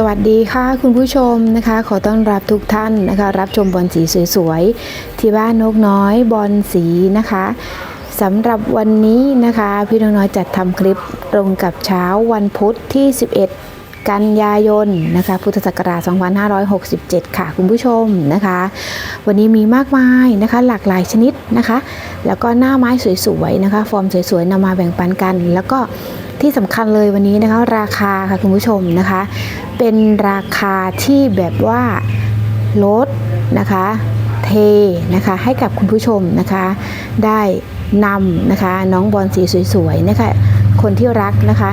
สวัสดีค่ะคุณผู้ชมนะคะ ขอต้อนรับทุกท่านนะคะ รับชมบอลสีสวยๆ ที่บ้านนกน้อยบอลสีนะคะสำหรับวันนี้นะคะ พี่นกน้อยจัดทำคลิปตรงกับเช้าวันพุธที่ 11 กันยายนนะคะ พุทธศักราช 2567 ค่ะคุณผู้ชมนะคะ วันนี้มีมากมายนะคะ หลากหลายชนิดนะคะ แล้วก็หน้าไม้สวยๆนะคะ ฟอร์มสวยๆนำมาแบ่งปันกัน แล้วก็ ที่สำคัญเลยวันนี้นะคะราคาค่ะคุณผู้ชมนะคะ เป็นราคาที่แบบว่าลดนะคะเทนะคะให้กับคุณผู้ชมนะคะ ได้นำนะคะน้องบอลสีสวยๆนะคะคนที่รักนะคะ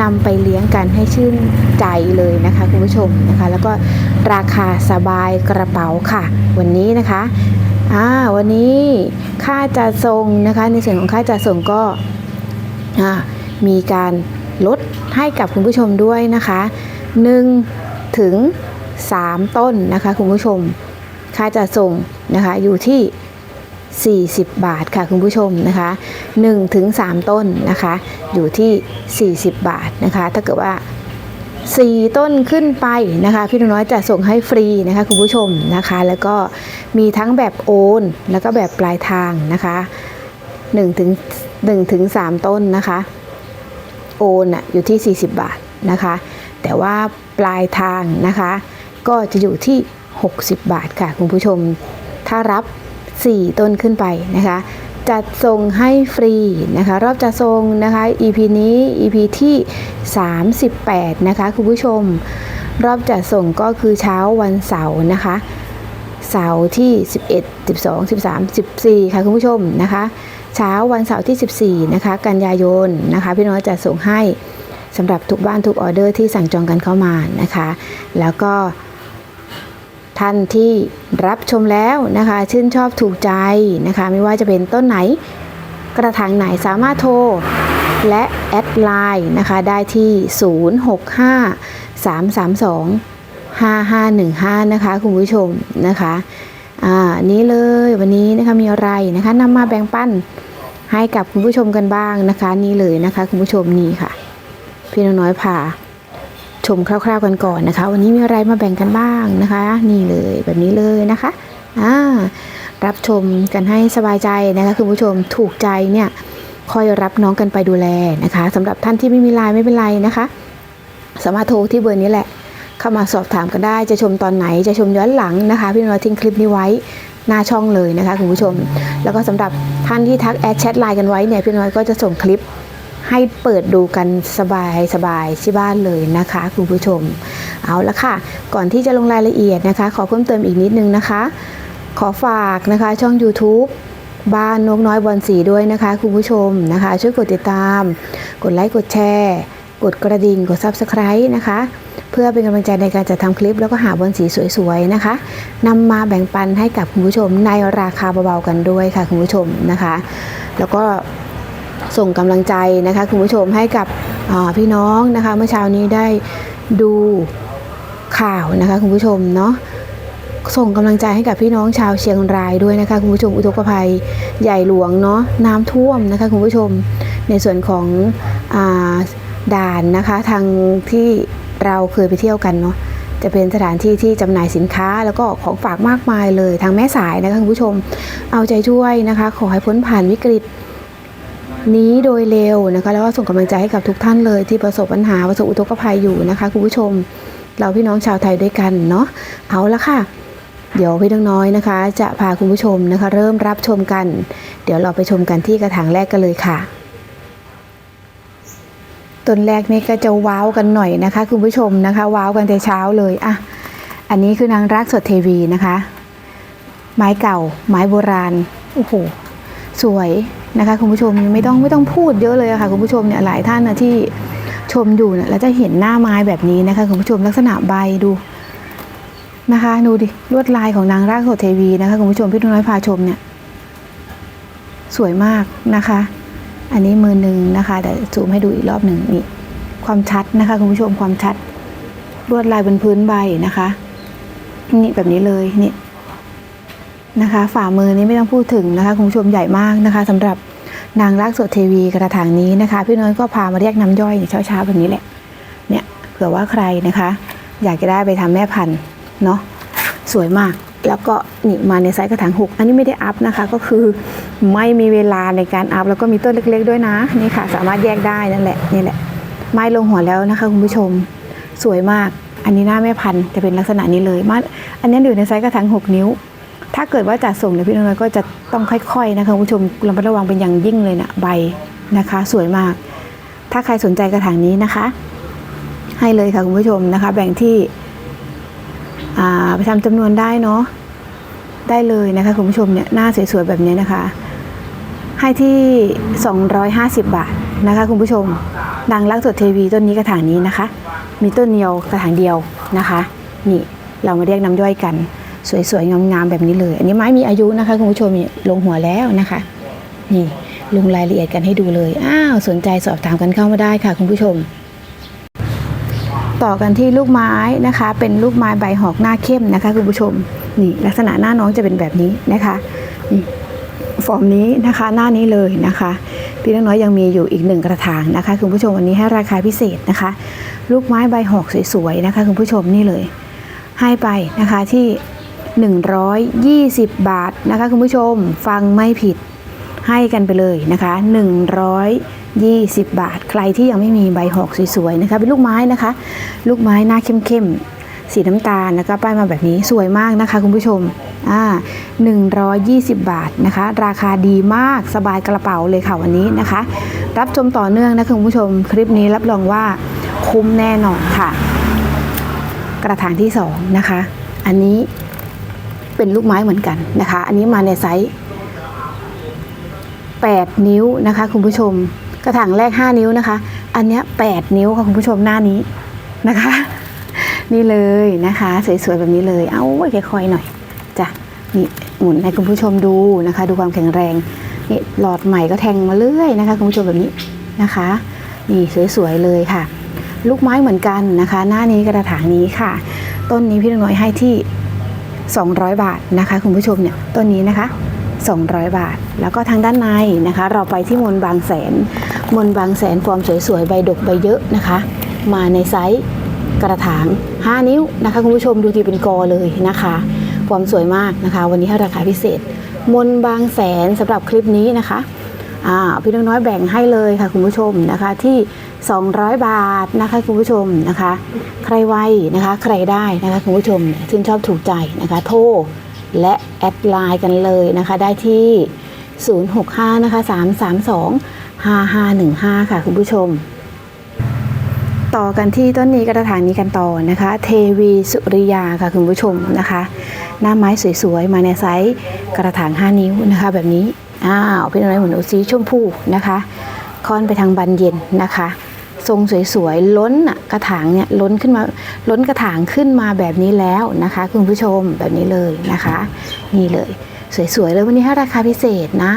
นำไปเลี้ยงกันให้ชื่นใจเลยนะคะคุณผู้ชมนะคะ แล้วก็ราคาสบายกระเป๋าค่ะ วันนี้นะคะอ่าวันนี้ค่าจัดส่งนะคะในส่วนของค่าจัดส่งก็อ่า มีการลดให้กับคุณผู้ชมด้วยนะคะ1ถึง3 ต้นนะคะคุณผู้ชม ค่าจัดส่งนะคะอยู่ที่ 40 บาทค่ะคุณผู้ชมนะคะ1ถึง3ต้นนะคะอยู่ที่ 40 บาทนะคะ ถ้าเกิดว่า 4 ต้นขึ้นไปนะคะพี่น้อยจะส่งให้ฟรีนะคะคุณผู้ชมนะคะ แล้วก็มีทั้งแบบโอน แล้วก็แบบปลายทางนะคะ1ถึง1ถึง3ต้นนะคะ โอนอะอยู่ที่ 40 บาทนะคะ แต่ว่าปลายทางนะคะ ก็จะอยู่ที่ 60 บาทค่ะคุณผู้ชม ถ้ารับ 4 ต้นขึ้นไปนะคะ จัดส่งให้ฟรีนะคะ รอบจัดส่งนะคะ EP นี้ EP ที่ 38 นะคะคุณผู้ชม รอบจัดส่งก็คือเช้าวันเสาร์นะคะ เสาร์ที่ 11 12 13 14 ค่ะคุณผู้ชมนะคะ เช้าวันเสาร์ที่ 14 นะคะ กันยายนนะคะพี่น้อยจะส่งให้สำหรับทุกบ้านทุกออเดอร์ที่สั่งจองกันเข้ามานะคะ แล้วก็ท่านที่รับชมแล้วนะคะ ชื่นชอบถูกใจนะคะ ไม่ว่าจะเป็นต้นไหนกระถางไหนสามารถโทร และแอดไลน์นะคะ ได้ที่ 065 332 5515 นะคะ คุณผู้ชมนะคะ อ่า นี้เลยวันนี้นะคะมีอะไรนะคะนำมาแบ่งปัน ให้กับคุณผู้ชมกันบ้างนะคะ นี่เลยนะคะ คุณผู้ชมนี่ค่ะ พี่น้องน้อยพาชมคร่าวๆกันก่อนนะคะ วันนี้มีอะไรมาแบ่งกันบ้างนะคะ นี่เลยแบบนี้เลยนะคะอ่ารับชมกันให้สบายใจนะคะคุณผู้ชมถูกใจเนี่ยคอยรับน้องกันไปดูแลนะคะสำหรับท่านที่ไม่มีไลน์ไม่เป็นไรนะคะ สามารถโทรที่เบอร์นี้แหละ เข้ามาสอบถามกันได้จะชมตอนไหนจะชมย้อนหลังนะคะ พี่น้อยทิ้งคลิปนี้ไว้ หน้าช่องเลยนะคะคุณผู้ชม แล้วก็สำหรับท่านที่ทักแอดแชทไลน์กันไว้เนี่ยพี่น้อยก็จะส่งคลิปให้เปิดดูกันสบายสบายที่บ้านเลยนะคะ คุณผู้ชม เอาละค่ะ ก่อนที่จะลงรายละเอียดนะคะ ขอเพิ่มเติมอีกนิดนึงนะคะ ขอฝากนะคะช่อง YouTube บ้านนกน้อยบอลสีด้วยนะคะ คุณผู้ชมนะคะ ช่วยกดติดตาม กดไลค์กดแชร์ กดกระดิ่งกด Subscribe นะคะ เพื่อเป็นกำลังใจในการจัดทำคลิปแล้วก็หาบอลสีสวยๆนะคะนำมาแบ่งปันให้กับคุณผู้ชมในราคาเบาๆกันด้วยค่ะคุณผู้ชมนะคะ แล้วก็ส่งกำลังใจนะคะคุณผู้ชมให้กับพี่น้องนะคะเมื่อเช้านี้ได้ดูข่าวนะคะคุณผู้ชมเนาะส่งกำลังใจให้กับพี่น้องชาวเชียงรายด้วยนะคะคุณผู้ชมอุทกภัยใหญ่หลวงเนาะน้ำท่วมนะคะคุณผู้ชมในส่วนของอ่า ด่านนะคะ ทางที่เราเคยไปเที่ยวกันเนาะจะเป็นสถานที่ที่จำหน่ายสินค้าแล้วก็ของฝากมากมายเลยทางแม่สายนะคะคุณผู้ชม เอาใจช่วยนะคะ ขอให้พ้นผ่านวิกฤต นี้โดยเร็วนะคะ แล้วก็ส่งกำลังใจให้กับทุกท่านเลยที่ประสบปัญหาประสบอุทกภัยอยู่นะคะคุณผู้ชม เราพี่น้องชาวไทยด้วยกันเนาะเอาละค่ะ เดี๋ยวพี่น้องน้อยนะคะ จะพาคุณผู้ชมนะคะ เริ่มรับชมกัน เดี๋ยวเราไปชมกันที่กระถางแรกกันเลยค่ะ ต้นแรกนี่ก็จะว้าวกันหน่อยนะคะ คุณผู้ชมนะคะ ว้าวกันแต่เช้าเลยอะอันนี้คือนางรักสดเทวีนะคะ ไม้เก่า ไม้โบราณโอ้โหสวยนะคะ คุณผู้ชมไม่ต้องไม่ต้องพูดเยอะเลยอะค่ะคุณผู้ชมเนี่ยหลายท่านนะที่ชมอยู่เนี่ยแล้วจะเห็นหน้าไม้แบบนี้นะคะ คุณผู้ชมลักษณะใบดูนะคะดูดิลวดลายของนางรากสดเทวีนะคะคุณผู้ชมพี่นุ่น้อยพาชมเนี่ย สวยมากนะคะ อันนี้มือหนึ่งนะคะเดี๋ยวซูมให้ดูอีกรอบหนึ่งนี่ความชัดนะคะคุณผู้ชมความชัดลวดลายบนพื้นใบนะคะนี่แบบนี้เลยนี่นะคะ ฝ่ามือนี้ไม่ต้องพูดถึงนะคะคุณผู้ชมใหญ่มากนะคะสำหรับนางรากสดเทวีกระถางนี้นะคะ พี่น้อยก็พามาเรียกน้ำย่อยเช้าๆแบบนี้แหละเนี่ยเผื่อว่าใครนะคะ อยากจะได้ไปทำแม่พันธุ์เนาะสวยมาก แล้วก็นี่มาในไซส์กระถางหกอันนี้ไม่ได้อัพนะคะ ก็คือไม่มีเวลาในการอัพแล้วก็มีต้นเล็ก ๆ ด้วยนะนี่ค่ะ สามารถแยกได้นั่นแหละนี่แหละ ไม้ลงหัวแล้วนะคะคุณผู้ชมสวยมาก อันนี้หน้าแม่พันธุ์จะเป็นลักษณะนี้เลยมาอันนี้อยู่ในไซส์กระถาง 6 นิ้ว ถ้าเกิดว่าจัดส่งเนี่ยพี่น้อยก็จะต้องค่อยๆนะคะคุณผู้ชมระมัดระวังเป็นอย่างยิ่งเลยนะใบนะคะ สวยมาก ถ้าใครสนใจกระถางนี้นะคะ ให้เลยค่ะคุณผู้ชมนะคะ แบ่งที่ ไปทำจำนวนได้เนาะได้เลยนะคะคุณผู้ชมเนี่ยหน้าสวยๆแบบนี้นะคะ ให้ที่ 250 บาทนะคะคุณผู้ชมดังรักสดเทวีต้นนี้กระถางนี้นะคะ มีต้นเดียวกระถางเดียวนะคะ นี่เรามาเรียกน้ำย่อยกัน สวยๆงามๆแบบนี้เลย อันนี้ไม้มีอายุนะคะคุณผู้ชมนี่ลงหัวแล้วนะคะ นี่ลงรายละเอียดกันให้ดูเลยอ้าวสนใจสอบถามกันเข้ามาได้ค่ะ คุณผู้ชม ต่อกันที่ลูกไม้นะคะ เป็นลูกไม้ใบหอกหน้าเข้มนะคะคุณผู้ชมนี่ลักษณะหน้าน้องจะเป็นแบบนี้นะคะนี่ฟอร์มนี้นะคะหน้านี้เลยนะคะ พี่น้องน้อยยังมีอยู่อีกหนึ่งกระถางนะคะคุณผู้ชมวันนี้ให้ราคาพิเศษนะคะ ลูกไม้ใบหอกสวยๆนะคะคุณผู้ชมนี่เลย ให้ไปนะคะที่ 120 บาทนะคะคุณผู้ชมฟังไม่ผิดให้กันไปเลยนะคะ 120 บาท ใครที่ยังไม่มีใบหอกสวยๆนะคะ เป็นลูกไม้นะคะ ลูกไม้หน้าเข้มๆ สีน้ำตาลนะคะ ป้ายมาแบบนี้สวยมากนะคะคุณผู้ชม อ่า 120 บาทนะคะ ราคาดีมากสบายกระเป๋าเลยค่ะวันนี้นะคะ รับชมต่อเนื่องนะคะคุณผู้ชม คลิปนี้รับรองว่าคุ้มแน่นอนค่ะ กระถางที่สองนะคะ อันนี้เป็นลูกไม้เหมือนกันนะคะ อันนี้มาในไซส์8 นิ้วนะคะคุณผู้ชม ระถางแรก 5 นิ้วนะคะ อันนี้ 8 นิ้วค่ะคุณผู้ชมหน้านี้นะคะ นี่เลยนะคะ สวยๆแบบนี้เลย เอาไว้ค่อยๆหน่อยจ้ะนี่หมุนให้คุณผู้ชมดูนะคะ ดูความแข็งแรงนี่หลอดใหม่ก็แทงมาเรื่อยนะคะคุณผู้ชมแบบนี้นะคะนี่สวยๆเลยค่ะ ลูกไม้เหมือนกันนะคะ หน้านี้กระถางนี้ค่ะ ต้นนี้พี่น้อยให้ที่ 200 บาทนะคะ คุณผู้ชมเนี่ยต้นนี้นะคะ 200 บาท แล้วก็ทางด้านในนะคะ เราไปที่มนบางแสน มนบางแสนฟอร์มสวยๆ ใบดกใบเยอะนะคะ มาในไซส์กระถาง 5 นิ้วนะคะคุณผู้ชมดูทีเป็นกอเลยนะคะฟอร์มสวยมากนะคะ วันนี้ให้ราคาพิเศษ มนบางแสนสำหรับคลิปนี้นะคะอ่าพี่น้องน้อยแบ่งให้เลยค่ะคุณผู้ชมนะคะที่ 200 บาทนะคะคุณผู้ชมนะคะ ใครไวนะคะใครได้นะคะคุณผู้ชมชื่นชอบถูกใจนะคะโทรและแอดไลน์กันเลยนะคะได้ที่ 065นะคะ332 5515 ค่ะคุณผู้ชม ต่อกันที่ต้นนี้กระถางนี้กันต่อนะคะ เทวีสุริยาค่ะคุณผู้ชมนะคะ หน้าไม้สวยๆ มาในไซส์กระถาง 5 นิ้วนะคะ แบบนี้อ้าวเป็นอะไรเหมือนโอซีชมพูนะคะค่อนไปทางบานเย็นนะคะ ทรงสวยๆ ล้นกระถางเนี่ยล้นขึ้นมาล้นกระถางขึ้นมาแบบนี้แล้วนะคะ คุณผู้ชมแบบนี้เลยนะคะ นี่เลย สวยๆเลยวันนี้ให้ราคาพิเศษนะ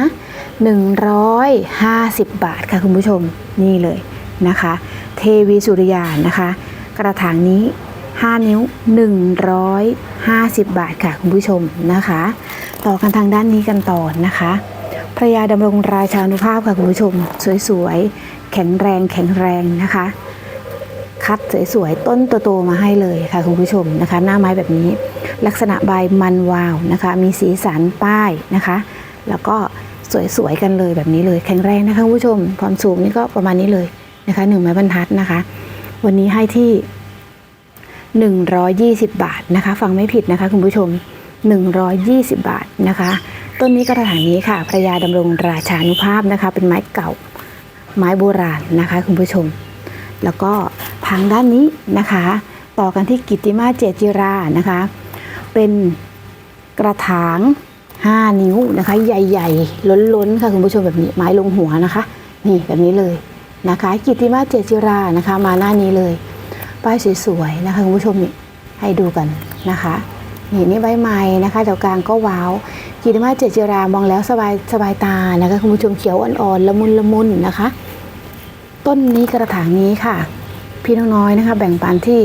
150 บาทค่ะคุณผู้ชมนี่เลยนะคะ เทวีสุริยานะคะ กระถางนี้ 5 นิ้ว 150 บาทค่ะคุณผู้ชมนะคะ ต่อกันทางด้านนี้กันต่อนะคะพระยาดำรงราชานุภาพค่ะคุณผู้ชม สวยๆ แข็งแรงแข็งแรงนะคะ คัดสวยๆ ต้นโตๆมาให้เลยค่ะคุณผู้ชมนะคะ หน้าไม้แบบนี้ ลักษณะใบมันวาวนะคะ มีสีสันป้ายนะคะ แล้วก็ สวยๆกันเลยแบบนี้เลยแข็งแรงนะคะผู้ชมความสูงนี่ก็ประมาณนี้เลยนะคะหนึ่งไม้บรรทัดนะคะ วันนี้ให้ที่ 120 บาทนะคะ ฟังไม่ผิดนะคะคุณผู้ชม 120 บาทนะคะ ต้นนี้กระถางนี้ค่ะพระยาดำรงราชานุภาพนะคะ เป็นไม้เก่าไม้โบราณนะคะ คุณผู้ชม แล้วก็ทางด้านนี้นะคะ ต่อกันที่กิตติมาเจจิรานะคะ เป็นกระถาง 5 นิ้วนะคะ ใหญ่ๆ ล้นๆ ค่ะคุณผู้ชมแบบนี้ไม้ลงหัวนะคะ นี่แบบนี้เลยนะคะ กิติมาเจจิรานะคะ มาหน้านี้เลย ป้ายสวยๆนะคะคุณผู้ชมนี่ให้ดูกันนะคะนี่นี่ใบไม้นะคะแถวกลางก็ว้าวกิตติมาเจจิรามองแล้วสบายสบายตานะคะคุณผู้ชมเขียวอ่อนๆละมุนละมุนนะคะ ต้นนี้กระถางนี้ค่ะ พี่น้องน้อยนะคะ แบ่งปันที่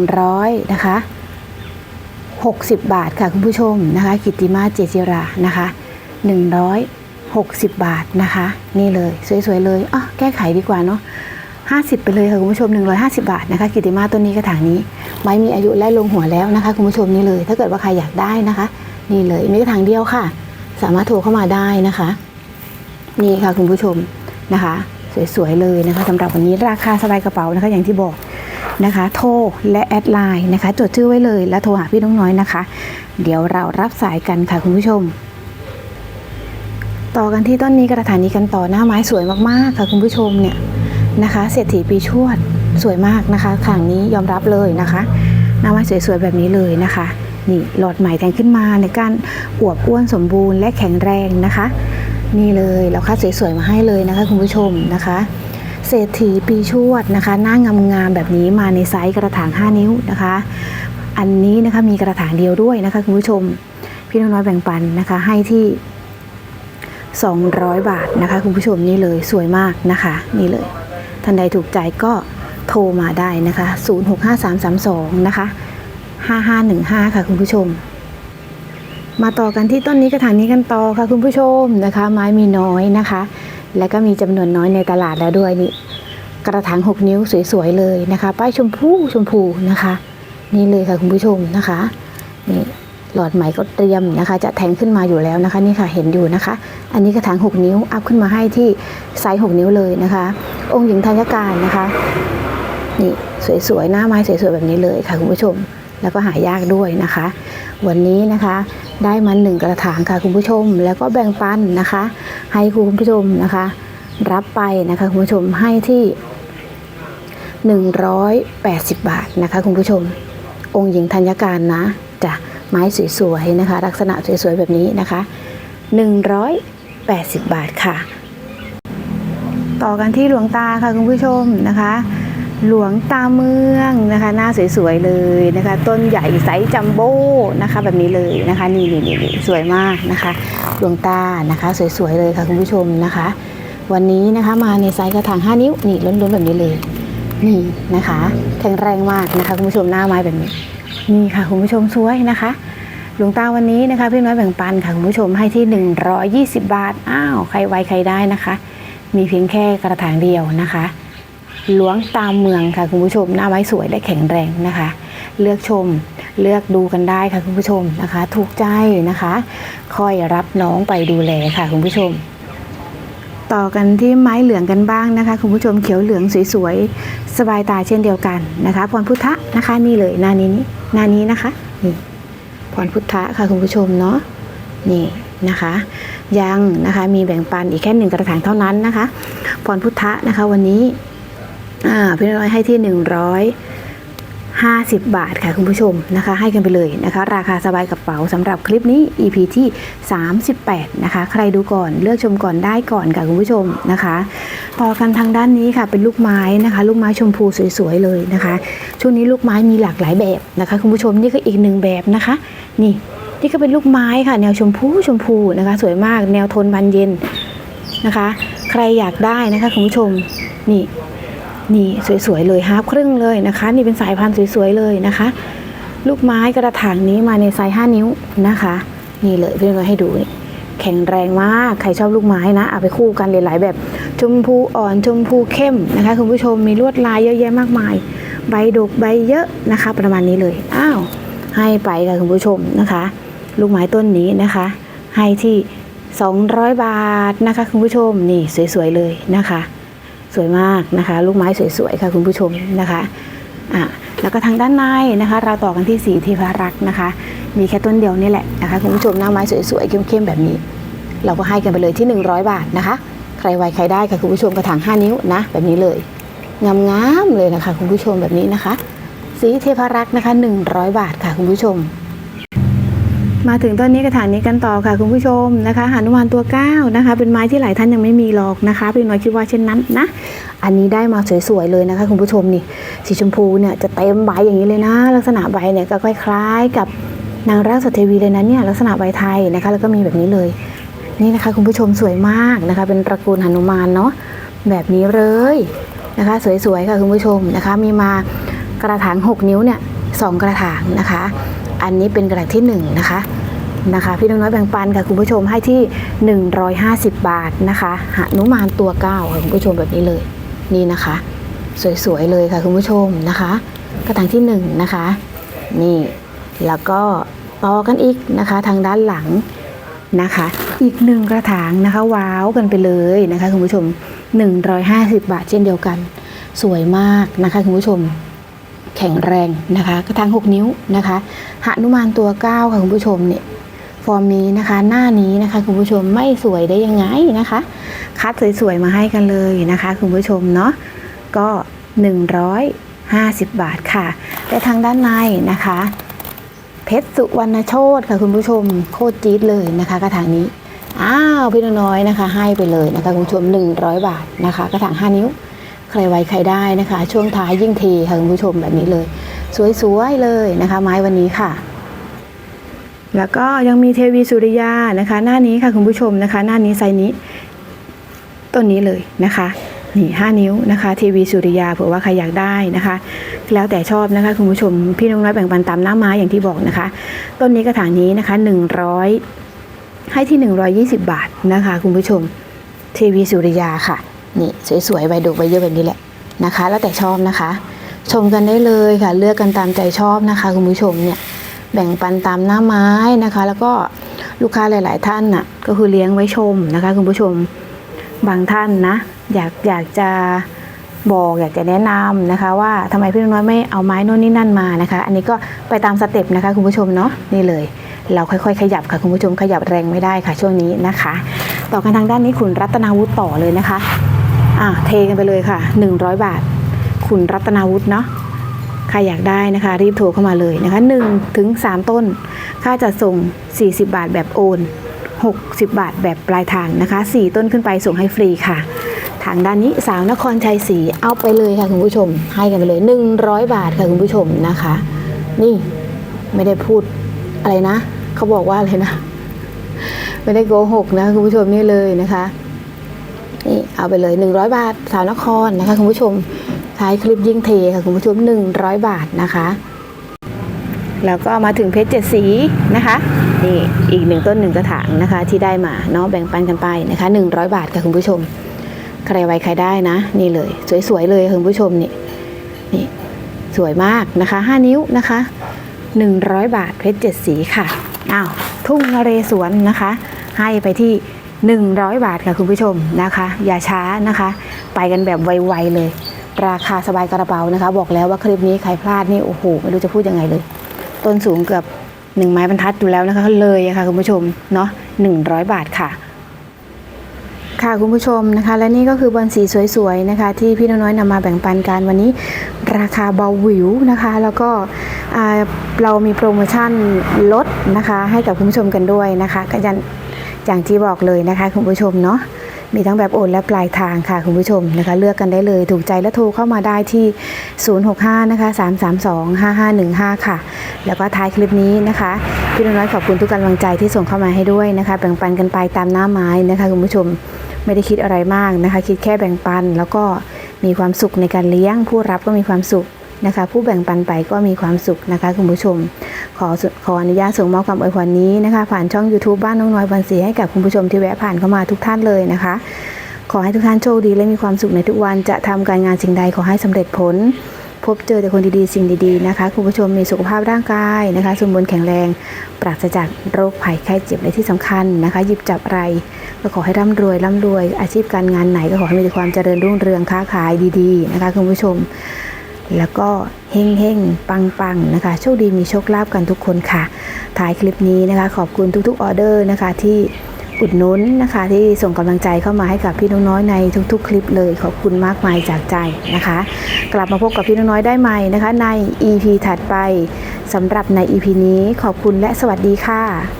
100 นะคะ 60 บาทค่ะคุณผู้ชมนะคะกิตติมาเจจิรานะคะ160 บาทนะคะ นี่เลยสวยๆเลยอะแก้ไขดีกว่าเนาะ50 ไปเลยค่ะคุณผู้ชม 150 บาทนะคะกิติมาต้นนี้กระถางนี้ ไม้มีอายุและลงหัวแล้วนะคะคุณผู้ชมนี่เลย ถ้าเกิดว่าใครอยากได้นะคะ นี่เลยมีกระถางเดียวค่ะ สามารถโทรเข้ามาได้นะคะ นี่ค่ะคุณผู้ชมนะคะ สวยๆเลยนะคะสำหรับวันนี้ราคาสบายกระเป๋านะคะ อย่างที่บอก นะคะ โทรและแอดไลน์นะคะ จดชื่อไว้เลยแล้วโทรหาพี่น้องน้อยนะคะ เดี๋ยวเรารับสายกันค่ะคุณผู้ชม ต่อกันที่ต้นนี้กระถางนี้กันต่อหน้าไม้สวยมากๆค่ะคุณผู้ชมเนี่ยนะคะเศรษฐีปีชวดสวยมากนะคะขางนี้ยอมรับเลยนะคะหน้าไม้สวยๆแบบนี้เลยนะคะนี่หลอดใหม่แทงขึ้นมาในการอวบอ้วนสมบูรณ์และแข็งแรงนะคะ นี่เลยเราคัดสวยๆมาให้เลยนะคะ คุณผู้ชมนะคะ เศรษฐีปีชวดนะคะ หน้างามๆแบบนี้มาในไซส์กระถาง 5 นิ้วนะคะ อันนี้นะคะมีกระถางเดียวด้วยนะคะคุณผู้ชม พี่น้องน้อยแบ่งปันนะคะให้ที่ 200 บาทนะคะ คุณผู้ชมนี่เลยสวยมากนะคะ นี่เลยท่านใดถูกใจก็โทรมาได้นะคะ 065332 นะคะ 5515 ค่ะคุณผู้ชม มาต่อกันที่ต้นนี้กระถางนี้กันต่อค่ะคุณผู้ชมนะคะ ไม้มีน้อยนะคะ และก็มีจำนวนน้อยในตลาดแล้วด้วยนี่กระถาง 6 นิ้วสวยๆเลยนะคะ ป้ายชมพูชมพูนะคะ นี่เลยค่ะคุณผู้ชมนะคะนี่หลอดไหมก็เตรียมนะคะ จะแทงขึ้นมาอยู่แล้วนะคะ นี่ค่ะเห็นอยู่นะคะ อันนี้กระถาง 6 นิ้วอัพขึ้นมาให้ที่ไซส์ 6 นิ้วเลยนะคะ องค์หญิงธัญการนะคะนี่สวยๆหน้าไม้สวยๆแบบนี้เลยค่ะคุณผู้ชม แล้วก็หายากด้วยนะคะ วันนี้นะคะ ได้มาหนึ่งกระถางค่ะคุณผู้ชม แล้วก็แบ่งปันนะคะ ให้คุณผู้ชมนะคะ รับไปนะคะคุณผู้ชมให้ที่ 180 บาทนะคะคุณผู้ชม องค์หญิงธัญการนะจ้ะไม้สวยๆนะคะ ลักษณะสวยๆแบบนี้นะคะ 180 บาทค่ะ ต่อกันที่หลวงตาค่ะคุณผู้ชมนะคะ หลวงตาเมืองนะคะ หน้าสวยๆเลยนะคะ ต้นใหญ่ไซส์จัมโบ้นะคะ แบบนี้เลยนะคะนี่นี่นี่นี่สวยมากนะคะ หลวงตานะคะ สวยๆเลยค่ะคุณผู้ชมนะคะ วันนี้นะคะมาในไซส์กระถาง 5 นิ้วนี่ล้นๆแบบนี้เลยนี่นะคะ แข็งแรงมากนะคะคุณผู้ชมหน้าไม้แบบนี้นี่ค่ะคุณผู้ชมสวยนะคะหลวงตาวันนี้นะคะพี่น้อยแบ่งปันค่ะคุณผู้ชมให้ที่ 120 บาทอ้าวใครไวใครได้นะคะ มีเพียงแค่กระถางเดียวนะคะ หลวงตามเมืองค่ะคุณผู้ชมหน้าไม้สวยและแข็งแรงนะคะ เลือกชมเลือกดูกันได้ค่ะคุณผู้ชมนะคะ ถูกใจนะคะ ค่อยรับน้องไปดูแลค่ะคุณผู้ชม ต่อกันที่ไม้เหลืองกันบ้างนะคะ คุณผู้ชมเขียวเหลืองสวยๆสบายตาเช่นเดียวกันนะคะพรพุทธะนะคะนี่เลยหน้านี้นี่หน้านี้นะคะนี่พรพุทธะค่ะคุณผู้ชมเนาะนี่นะคะยังนะคะมีแบ่งปันอีกแค่หนึ่งกระถางเท่านั้นนะคะพรพุทธะนะคะวันนี้ อ่าพี่น้อยให้ที่ 150 บาทค่ะคุณผู้ชมนะคะ ให้กันไปเลยนะคะ ราคาสบายกระเป๋าสำหรับคลิปนี้ EP ที่ 38 นะคะ ใครดูก่อนเลือกชมก่อนได้ก่อนค่ะคุณผู้ชมนะคะ ต่อกันทางด้านนี้ค่ะเป็นลูกไม้นะคะ ลูกไม้ชมพูสวยๆเลยนะคะ ช่วงนี้ลูกไม้มีหลากหลายแบบนะคะ คุณผู้ชมนี่ก็อีกหนึ่งแบบนะคะ นี่นี่ก็เป็นลูกไม้ค่ะ แนวชมพูชมพูนะคะ สวยมากแนวโทนบานเย็นนะคะ ใครอยากได้นะคะคุณผู้ชมนี่ นี่สวยๆเลยฮาร์ปครึ่งเลยนะคะ นี่เป็นสายพันธุ์สวยๆเลยนะคะ ลูกไม้กระถางนี้มาในไซส์5นิ้วนะคะ นี่เลยพี่น้อยให้ดูนี่แข็งแรงมากใครชอบลูกไม้นะ เอาไปคู่กันหลายๆแบบชมพูอ่อนชมพูเข้มนะคะคุณผู้ชมมีลวดลายเยอะแยะมากมาย ใบดกใบเยอะนะคะ ประมาณนี้เลยอ้าวให้ไปค่ะคุณผู้ชมนะคะ ลูกไม้ต้นนี้นะคะ ให้ที่ 200 บาทนะคะคุณผู้ชมนี่สวยๆเลยนะคะ สวยมากนะคะ ลูกไม้สวยๆค่ะคุณผู้ชมนะคะอะแล้วก็ทางด้านในนะคะ เราต่อกันที่สีเทพารักษ์นะคะ มีแค่ต้นเดียวนี่แหละนะคะคุณผู้ชมหน้าไม้สวยๆเข้มๆแบบนี้ เราก็ให้กันไปเลยที่ 100 บาทนะคะ ใครไวใครได้ค่ะคุณผู้ชมกระถาง5 นิ้วนะ แบบนี้เลยงามๆเลยนะคะ คุณผู้ชมแบบนี้นะคะ สีเทพารักษ์นะคะ 100 บาทค่ะคุณผู้ชม มาถึงต้นนี้กระถางนี้กันต่อค่ะคุณผู้ชมนะคะหานุมานตัวเก้านะคะ เป็นไม้ที่หลายท่านยังไม่มีหรอกนะคะพี่น้อยคิดว่าเช่นนั้นนะ อันนี้ได้มาสวยๆเลยนะคะคุณผู้ชมนี่สีชมพูเนี่ยจะเต็มใบอย่างนี้เลยนะ ลักษณะใบเนี่ยก็คล้ายๆกับนางราชสตรีวีเลยนะเนี่ยลักษณะใบไทยนะคะ แล้วก็มีแบบนี้เลย นี่นะคะคุณผู้ชมสวยมากนะคะ เป็นตระกูลหนุมานเนาะแบบนี้เลยนะคะ สวยๆค่ะคุณผู้ชมนะคะ มีมากระถาง 6 นิ้วเนี่ยสองกระถางนะคะ อันนี้เป็นกระถางที่หนึ่งนะคะนะคะ พี่น้องน้อยแบ่งปันค่ะคุณผู้ชมให้ที่ 150 บาทนะคะหนุมานตัวเก้าค่ะคุณผู้ชมแบบนี้เลยนี่นะคะ สวยๆเลยค่ะคุณผู้ชมนะคะ กระถางที่หนึ่งนะคะนี่แล้วก็ต่อกันอีกนะคะ ทางด้านหลังนะคะ อีกหนึ่งกระถางนะคะว้าวกันไปเลยนะคะคุณผู้ชม 150 บาทเช่นเดียวกัน สวยมากนะคะคุณผู้ชม แข็งแรงนะคะกระถาง6นิ้วนะคะหนุมานตัว 9 ค่ะคุณผู้ชมเนี่ยฟอร์มนี้นะคะ หน้านี้นะคะคุณผู้ชมไม่สวยได้ยังไงนะคะ คัดสวยๆมาให้กันเลยนะคะ คุณผู้ชมเนาะก็ 150 บาทค่ะและทางด้านในนะคะ เพชรสุวรรณโชตค่ะคุณผู้ชมโคตรจี๊ดเลยนะคะ กระถางนี้อ้าวพี่น้อยนะคะ ให้ไปเลยนะคะคุณผู้ชม 100 บาทนะคะ กระถาง 5 นิ้ว ใครไวใครได้นะคะ ช่วงท้ายยิ่งเทค่ะคุณผู้ชมแบบนี้เลย สวยๆเลยนะคะ ไม้วันนี้ค่ะแล้วก็ยังมีเทวีสุริยานะคะ หน้านี้ค่ะคุณผู้ชมนะคะ หน้านี้ไซนี้ต้นนี้เลยนะคะนี่5นิ้วนะคะเทวีสุริยาเผื่อว่าใครอยากได้นะคะ แล้วแต่ชอบนะคะคุณผู้ชมพี่น้องน้อยแบ่งปันตามหน้าไม้อย่างที่บอกนะคะ ต้นนี้กระถางนี้นะคะ 100 ให้ที่ 120 บาทนะคะ คุณผู้ชมเทวีสุริยาค่ะ นี่สวยๆใบดกใบเยอะแบบนี้แหละนะคะ แล้วแต่ชอบนะคะ ชมกันได้เลยค่ะ เลือกกันตามใจชอบนะคะคุณผู้ชมเนี่ยแบ่งปันตามหน้าไม้นะคะ แล้วก็ลูกค้าหลาย ๆ ท่านน่ะก็คือเลี้ยงไว้ชมนะคะ คุณผู้ชมบางท่านนะ อยากอยากจะบอกอยากจะแนะนำนะคะ ว่าทำไมพี่น้อยไม่เอาไม้โน่นนี่นั่นมานะคะ อันนี้ก็ไปตามสเต็ปนะคะ คุณผู้ชมเนาะนี่เลย เราค่อยๆ ขยับค่ะคุณผู้ชมขยับแรงไม่ได้ค่ะช่วงนี้นะคะ ต่อกันทางด้านนี้คุณรัตนาวุฒิต่อเลยนะคะ อะเทกันไปเลยค่ะ 100 บาท คุณรัตนาวุฒิเนาะใครอยากได้นะคะ รีบโทรเข้ามาเลยนะคะ1ถึง3ต้น ค่าจัดส่ง 40 บาทแบบโอน 60 บาทแบบปลายทางนะคะ 4 ต้นขึ้นไปส่งให้ฟรีค่ะ ทางด้านนี้สาวนครชัยศรีเอาไปเลยค่ะคุณผู้ชม ให้กันไปเลย 100 บาทค่ะคุณผู้ชมนะคะ นี่ไม่ได้พูดอะไรนะ เขาบอกว่าอะไรนะ ไม่ได้โกหกนะคุณผู้ชมนี่เลยนะคะ นี่เอาไปเลย 100 บาทสาวนครนะคะคุณผู้ชมท้ายคลิปยิ่งเทค่ะคุณผู้ชม 100 บาทนะคะ แล้วก็มาถึงเพชรเจ็ดสีนะคะนี่อีกหนึ่งต้นหนึ่งกระถางนะคะ ที่ได้มาเนาะแบ่งปันกันไปนะคะ 100 บาทค่ะคุณผู้ชม ใครไวใครได้นะ นี่เลย สวยๆเลยคุณผู้ชมนี่นี่สวยมากนะคะ 5 นิ้วนะคะ 100 บาทเพชรเจ็ดสีค่ะอ้าวทุ่งนเรศวรนะคะ ให้ไปที่ 100 บาทค่ะคุณผู้ชมนะคะ อย่าช้านะคะ ไปกันแบบไวๆเลย ราคาสบายกระเป๋านะคะ บอกแล้วว่าคลิปนี้ใครพลาดนี่โอ้โหไม่รู้จะพูดยังไงเลย ต้นสูงเกือบหนึ่งไม้บรรทัดอยู่แล้วนะคะเลยะค่ะคุณผู้ชมเนาะหนึ่งร้อยบาทค่ะ ค่ะคุณผู้ชมนะคะ และนี่ก็คือบอลสีสวยๆนะคะ ที่พี่น้อยๆนำมาแบ่งปันกันวันนี้ราคาเบาหวิวนะคะ แล้วก็เรามีโปรโมชั่นลดนะคะ ให้กับคุณผู้ชมกันด้วยนะคะกัน อย่างที่บอกเลยนะคะคุณผู้ชมเนาะมีทั้งแบบโอนและปลายทางค่ะคุณผู้ชมนะคะเลือกกันได้เลยถูกใจและโทรเข้ามาได้ที่ 065 นะคะ 332 5515 ค่ะ แล้วก็ท้ายคลิปนี้นะคะพี่น้อยขอบคุณทุกกำลังใจที่ส่งเข้ามาให้ด้วยนะคะแบ่งปันกันไปตามหน้าไม้นะคะคุณผู้ชมไม่ได้คิดอะไรมากนะคะ คิดแค่แบ่งปัน แล้วก็มีความสุขในการเลี้ยง ผู้รับก็มีความสุข นะคะ ผู้แบ่งปันไปก็มีความสุขนะคะคุณผู้ชม ขอขออนุญาตส่งมอบความอวยพรนี้นะคะ ผ่านช่อง YouTube บ้านน้องน้อยบันสีให้กับคุณผู้ชมที่แวะผ่านเข้ามาทุกท่านเลยนะคะ ขอให้ทุกท่านโชคดีและมีความสุขในทุกวันจะทำการงานสิ่งใดขอให้สำเร็จผล พบเจอแต่คนดีๆ สิ่งดีๆนะคะคุณผู้ชมมีสุขภาพร่างกายนะคะสมบูรณ์แข็งแรง ปราศจากโรคภัยไข้เจ็บและที่สำคัญนะคะ หยิบจับอะไรก็ขอให้ร่ำรวยร่ำรวยอาชีพการงานไหนก็ขอให้มีแต่ความเจริญรุ่งเรืองค้าขายดีๆนะคะคุณผู้ชม แล้วก็เฮงเฮงปังปังๆนะคะ โชคดีมีโชคลาภกันทุกคนค่ะท้ายคลิปนี้นะคะ ขอบคุณทุกๆออเดอร์นะคะที่อุดหนุนนะคะ ที่ส่งกำลังใจเข้ามาให้กับพี่น้องๆในทุก ๆ คลิปเลย ขอบคุณมากมายจากใจนะคะ กลับมาพบกับพี่น้องๆได้ใหม่นะคะ ใน EP ถัดไปสำหรับใน EP นี้ขอบคุณและสวัสดีค่ะ